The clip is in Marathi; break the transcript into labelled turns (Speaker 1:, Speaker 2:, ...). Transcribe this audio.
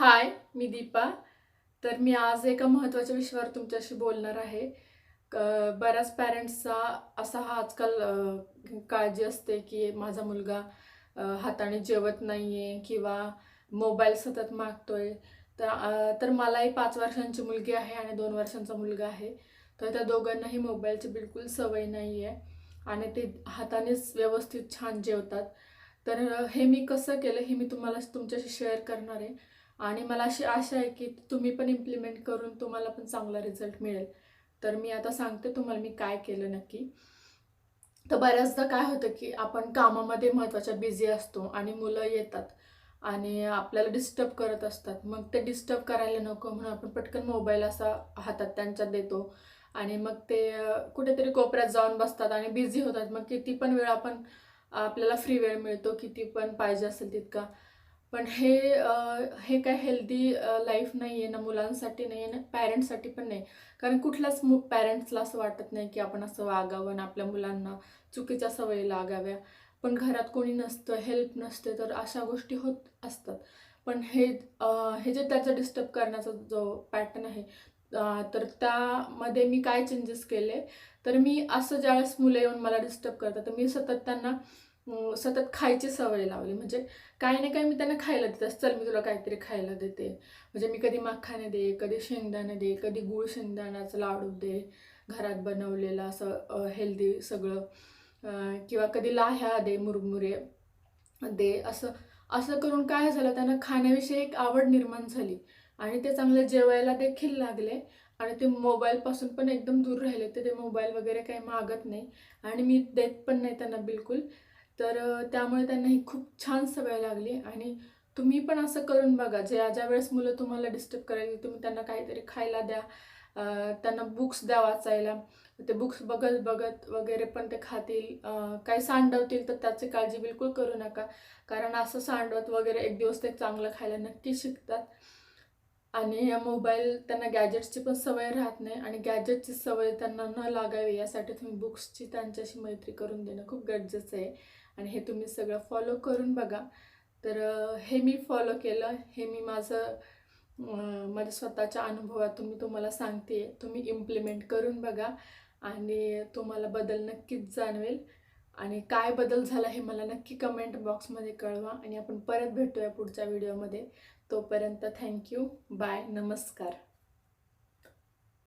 Speaker 1: हाय मी दीपा. तर मी आज एका महत्त्वाच्या विषयावर तुमच्याशी बोलणार आहे. क- बऱ्याच पॅरेंट्सचा असा हा आजकाल काळजी असते की माझा मुलगा हाताने जेवत नाही आहे किंवा मोबाईल सतत मागतोय. तर तर मलाही पाच वर्षांची मुलगी आहे आणि दोन वर्षांचा मुलगा आहे. तर त्या दोघांनाही मोबाईलची बिलकुल सवय नाही आहे आणि ते हातानेच व्यवस्थित छान जेवतात. तर हे मी कसं केलं हे मी तुम्हाला तुमच्याशी शेअर करणार आहे. आणि मला अशी आशा आहे की तुम्ही पण इम्प्लिमेंट करून तुम्हाला पण चांगला रिझल्ट मिळेल. तर मी आता सांगते तुम्हाला मी काय केलं नक्की. तर बऱ्याचदा काय होतं की आपण कामामध्ये महत्त्वाच्या बिझी असतो आणि मुलं येतात आणि आपल्याला डिस्टर्ब करत असतात. मग ते डिस्टर्ब करायला नको म्हणून आपण पटकन मोबाईल असा हातात त्यांच्यात देतो. आणि मग ते कुठेतरी कोपऱ्यात जाऊन बसतात आणि बिझी होतात. मग किती पण वेळ आपण आपल्याला फ्री वेळ मिळतो किती पण पाहिजे असेल तितका. पण हे हे काय हेल्दी लाईफ नाही आहे ना मुलांसाठी नाही आहे ना पॅरेंट्ससाठी पण नाही. कारण कुठल्याच मु पॅरेंट्सला असं वाटत नाही की आपण असं वागावं आणि आपल्या मुलांना चुकीच्या सवयी लागाव्या. पण घरात कोणी नसतं हेल्प नसते तर अशा गोष्टी होत असतात. पण हे हे जे त्याचं डिस्टर्ब करण्याचा जो पॅटर्न आहे तर त्यामध्ये मी काय चेंजेस केले? तर मी असं ज्यावेळेस मुलं येऊन मला डिस्टर्ब करतात तर मी सतत त्यांना सतत खायची सवय लावली. म्हणजे काही ना काही मी त्यांना खायला देतात चल मी तुला काहीतरी खायला देते. म्हणजे मी कधी मखाने दे कधी शेंगदाणे दे कधी गुळ शेंगदाण्याचं लाडू दे घरात बनवलेलं असं हेल्दी सगळं. किंवा कधी लाह्या दे मुरमुरे दे असं असं करून काय झालं त्यांना खाण्याविषयी एक आवड निर्माण झाली. आणि ते चांगले जेवायला देखील लागले. आणि ते मोबाईलपासून पण एकदम दूर राहिले. ते ते मोबाईल वगैरे काही मागत नाही. आणि मी देत पण नाही त्यांना बिलकुल. तर त्यामुळे त्यांना ही खूप छान सवय लागली आणि तुम्ही पण असं करून बघा. ज्या ज्या वेळेस मुलं तुम्हाला डिस्टर्ब करायला तुम्ही त्यांना काहीतरी खायला द्या. त्यांना बुक्स द्या वाचायला. ते बुक्स बघत बघत वगैरे पण ते खातील. काही सांडवतील तर त्याची काळजी बिलकुल करू नका. कारण असं सांडवत वगैरे एक दिवस ते चांगलं खायला नक्की शिकतात. आणि या मोबाईल त्यांना गॅजेट्सची पण सवय राहत नाही आणि गॅजेटची सवय त्यांना न लागावी यासाठी तुम्ही बुक्सची त्यांच्याशी मैत्री करून देणं खूप गरजेचं आहे. आणि हे तुम्ही सगळं फॉलो करून बघा. तर हे मी फॉलो केलं. हे मी माझं माझ्या स्वतःच्या अनुभवातून मी तुम्हाला सांगते. तुम्ही इम्प्लिमेंट करून बघा आणि तुम्हाला बदल नक्कीच जाणवेल. आणि काय बदल झाला हे मला नक्की कमेंट बॉक्समध्ये कळवा. आणि आपण परत भेटूया पुढच्या व्हिडिओमध्ये तोपर्यंत थँक्यू बाय नमस्कार.